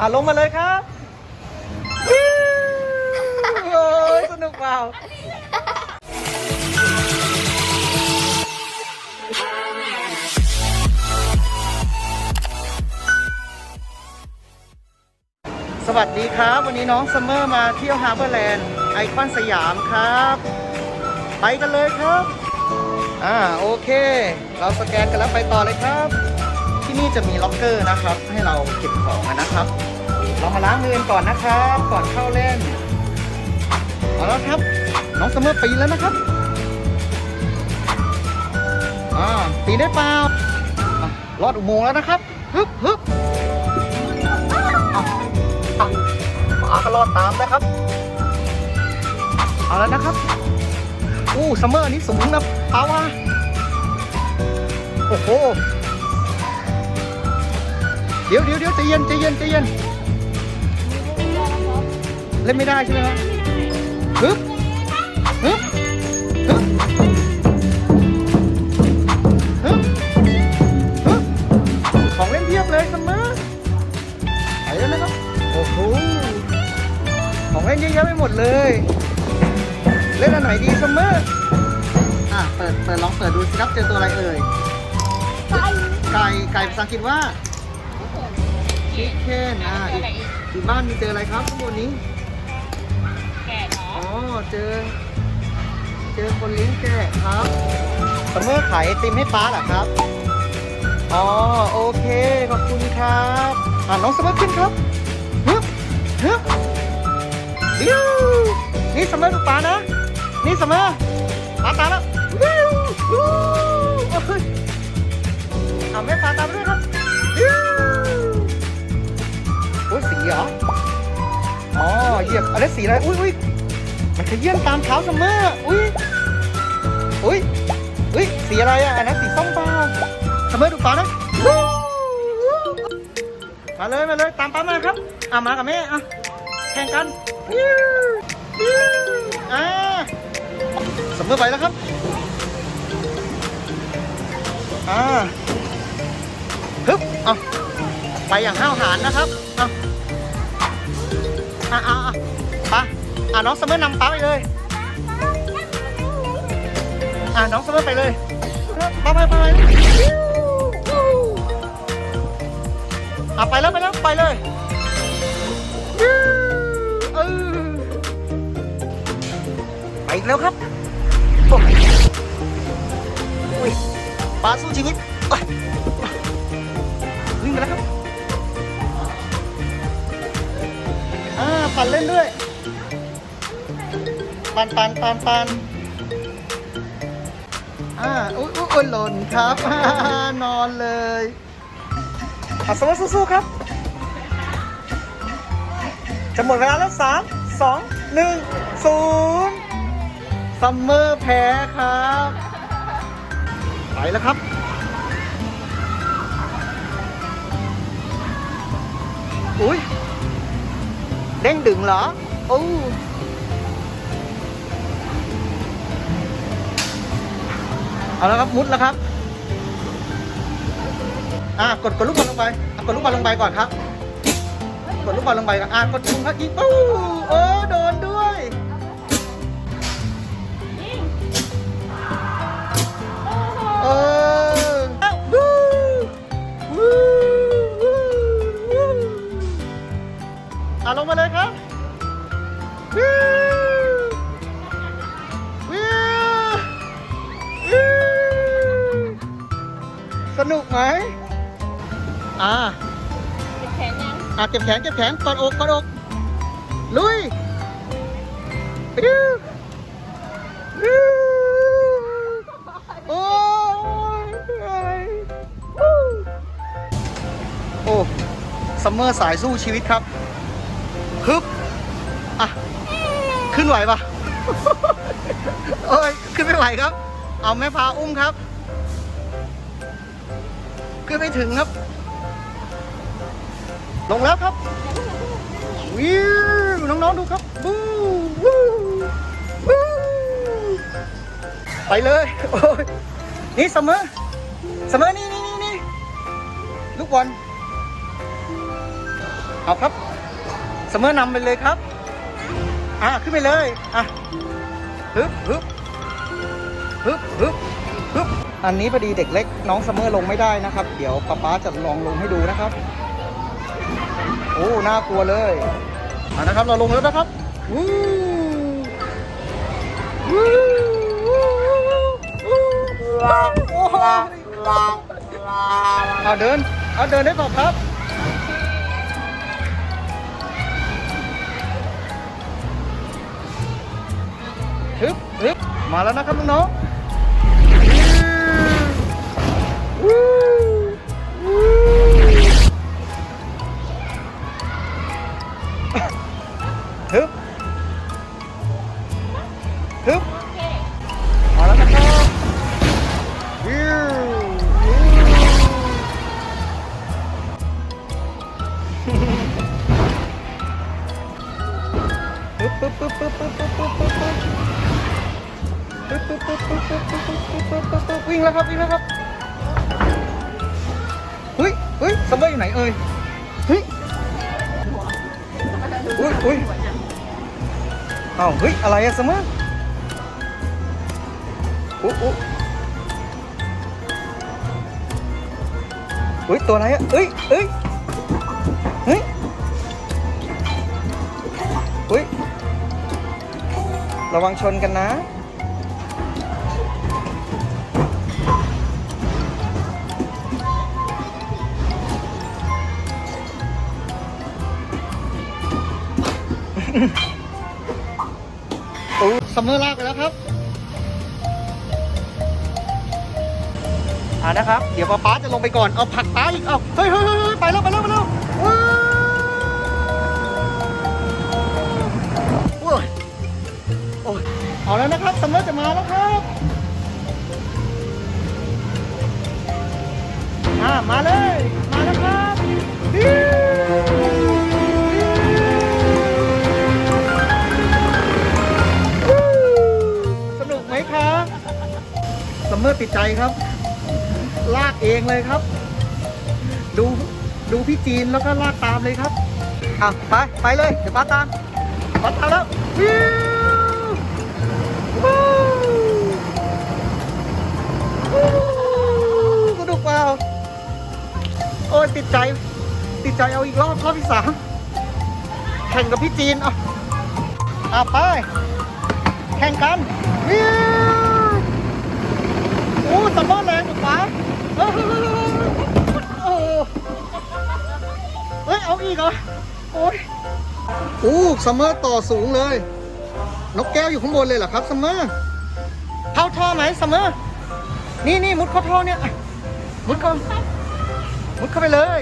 อะลงมาเลยครับวิวโอ้ยสนุกเปล่าสวัสดีครับ วันนี้น้องซัมเมอร์มาเที่ยวฮาร์เบอร์แลนด์ไอคอนสยามครับ ไปกันเลยครับ อ่าโอเค เราสแกนกันแล้วไปต่อเลยครับ ที่นี่จะมีล็อกเกอร์นะครับ ให้เราเก็บของกันนะครับ เรามาล้างมือกันก่อนนะครับ ก่อนเข้าเล่น เอาแล้วครับ น้องซัมเมอร์ปีนแล้วนะครับอ่าปีนได้เปล่าอะลอดอุโมงค์แล้วนะครับฮึบฮึบหมาก็รอดตามนะครับ เอาแล้วนะครับ อู้ซัมเมอร์นนี้สูงนะปาวาโอ้โห เดี๋ยวเดี๋ยวเดี๋ยวใจเย็นใจเย็นใจเย็น เล่นไม่ได้ใช่ไหมครับฮึบฮึบฮึบฮึบฮึบของเล่นเพียบเลยซัมเมอร์ไปแล้วนะครับโอ้โหของเล่นเยอะแยะไปหมดเลย เล่นอันไหนดีซัมเมอร์อะเปิดเปิดลองเปิดดูสิครับเจอตัวอะไรเอ่ยไก่ไก่ไก่ภาษาอังกฤษว่าชิคเก้นอ่าอีกอีกบ้านมีเจออะไรครับข้างบนนี้แก่เนาะ อ๋อเจอ เจอคนเลี้ยงแกะครับซัมเมอร์ขายไอติมให้ป้าเหรอครับ อ๋อโอเคขอบคุณครับอ่าน้องซัมเมอร์ขึ้นครับฮึบฮึบวิวนี่ซัมเมอร์ดูป้านะ นี่ซัมเมอร์ป้าตามแล้ววิววิวโอ้ยเอาแม่ป้าตามด้วยครับวิวโอ้ยสีเหรออ๋อเหยียบอะไรสีอะไรอุ้ยอุ้ย มันขยื่นตามเท้าซัมออุ้ยอุ้ยอุ้ยสีอะไรอะอันนั้นสีส้มเปล่าซัมอดูป้านะมาเลยมาเลยตามป้ามาครับอะมากับแม่อะแข่งกันอ่าซัมอไปแล้วครับอ่าฮึบอะไปอย่างห้าวหาญนะครับอะอะอะ อะน้องซัมเมอร์นำป้าไปเลย อะน้องซัมเมอร์ไปเลยไปไปไปไปอะไปแล้วไปแล้วไปเลยเออไปอีกแล้วครับโอ้ยอุ้ยป้าสู้ชีวิตโอ้ยวิ่งไปแล้วครับ อ่าปั่นเล่นด้วย ปันปันปันปันอ่าอุ้ยอุ้ยหล่นครับนอนเลยอะสมมติสู้ๆครับ จะหมดเวลาแล้วสามสองหนึ่งศูนย์ซัมเมอร์แพ้ครับ ไปแล้วครับอุ้ยเด้งดึงเหรอโอ้ เอาแล้วครับมุดแล้วครับ อ่ากดกดลูกบอลลงไปกดลูกบอลลงไปก่อนครับ กดลูกบอลลงไปก่อนอ่ากดยิงครับยิงปู้โอ้โดนด้วย อ่าติดแขนยังอะเก็บแขนเก็บแขนกอดอกกอดอก ลุยวิววิวโอ้ยวู้โอ้ซัมเมอร์สายสู้ชีวิตครับฮึบอะ ขึ้นไหวปะโอ้ย ขึ้นไม่ไหวครับ เอาแม่พาอุ้มครับ ขึ้นไม่ถึงครับ ลงแล้วครับ วิวน้องๆดูครับบูวูวูไปเลยโอ้ยนี่เสมอเสมอนี่นี่นี่นี่ลูกบอลเอาครับเสมอนำไปเลยครับ อะขึ้นไปเลย อะฮึบฮึบฮึบฮึบฮึบอันนี้พอดีเด็กเล็ก น้องเสมอลงไม่ได้นะครับ เดี๋ยวป๊าป๊าจะลองลงให้ดูนะครับ โอ้น่ากลัวเลยเอานะครับเราลงแล้วนะครับวู้วู้วู้วู้โอ้โหเอาเดินเอาเดินได้เปล่าครับฮึบฮึบมาแล้วนะครับน้องๆ ปึ๊บปึ๊บปึ๊บปึ๊บปึ๊บปึ๊บปึ๊บปึ๊บปึ๊บปึ๊บปึ๊บปึ๊บปึ๊บปึ๊บปึ๊บปึ๊บปึ๊บปึ๊บปึ๊บวิ่งแล้วครับวิ่งแล้วครับเฮ้ยเฮ้ยซัมเมอร์อยู่ไหนเอ่ยเฮ้ยอุ้ยอุ้ยอ้าวเฮ้ยอะไรอะซัมเมอร์อุ๊อุ๊เฮ้ยตัวอะไรอะเอ้ยเอ้ย ระวังชนกันนะโอ้ซัมเมอร์ลากไปแล้วครับอ่านะครับ เดี๋ยวป๊าป๊าจะลงไปก่อน เอาผลักป๊าอีก เอาเฮ้ยเฮ้ยเฮ้ยเฮ้ยไปแล้วไปแล้วไปแล้วว้าว เอาแล้วนะครับซัมเมอร์จะมาแล้วครับอ่ามาเลย มาแล้วครับฮิวฮู้สนุกไหมครับซัมเมอร์ติดใจครับ ลากเองเลยครับ ดูดูพี่จีนแล้วก็ลากตามเลยครับอะไป ไปเลย เดี๋ยวป้าตามป้าตามแล้ว โอ้ยติดใจ ติดใจเอาอีกรอบรอบที่สามแข่งกับพี่จีนเอาอะไป แข่งกันวิวโอ้ซัมเมอแรงกว่าเอ้ยโอ้เฮ้ย เอาอีกเหรอ โอ้ยโอ้ซัมเมอร์ต่อสูงเลย นกแก้วอยู่ข้างบนเลยเหรอครับซัมเมอร์เข้าท่อไหมซัมเมอร์ นี่นี่มุดเข้าท่อเนี่ย มุดเข้า มุดเข้าไปเลย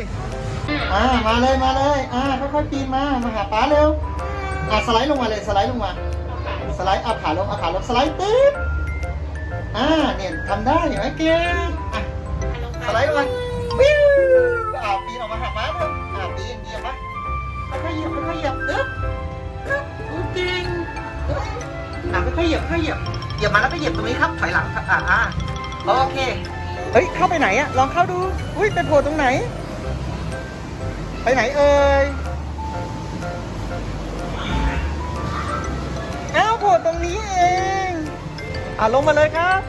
อ่า มาเลย มาเลย อ่า ค่อยๆปีนมา มาหาป้าเร็ว อ่าสไลด์ลงมาเลย สไลด์ลงมา สไลด์เอาขาลงเอาขาลง สไลด์ติ๊บ อ่า เนี่ยทำได้เห็นไหมเก่งอะสไลด์ลงมาวิวอ่าปีนออกมาหาป้าเร็วอ่าปีนเหยียบมาค่อยๆเหยียบค่อยๆเหยียบตึ๊บตึ๊บเก่งอ่าค่อยๆเหยียบค่อยๆเหยียบ เหยียบมาแล้วไปเหยียบตรงนี้ครับ ถอยหลังครับ อ่าอ่าโอเค เฮ้ย เข้าไปไหนอะลองเข้าดู อุ้ยไปโผล่ตรงไหน ไปไหนเอ่ยอ้าวโผล่ตรงนี้เอง อะลงมาเลยครับ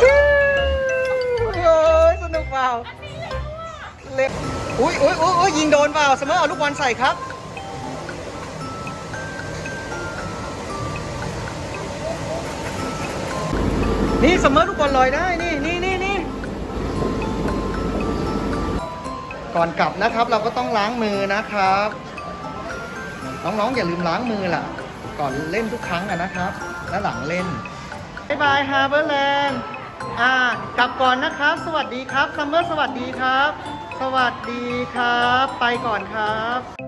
วิวโอ้ยสนุกเปล่าเล็บอุ้ยอุ้ยอุ้ยยยิงโดนเปล่าเสมอเอาลูกบอลใส่ครับนี่เสมอลูกบอลลอยได้ นี่นี่ ก่อนกลับนะครับ เราก็ต้องล้างมือนะครับ น้องๆอย่าลืมล้างมือล่ะ ก่อนเล่นทุกครั้งนะครับ และหลังเล่นบายบายฮาร์เบอร์แลนด์อ่ากลับก่อนนะครับ สวัสดีครับซัมเมอร์สวัสดีครับ สวัสดีครับ ไปก่อนครับ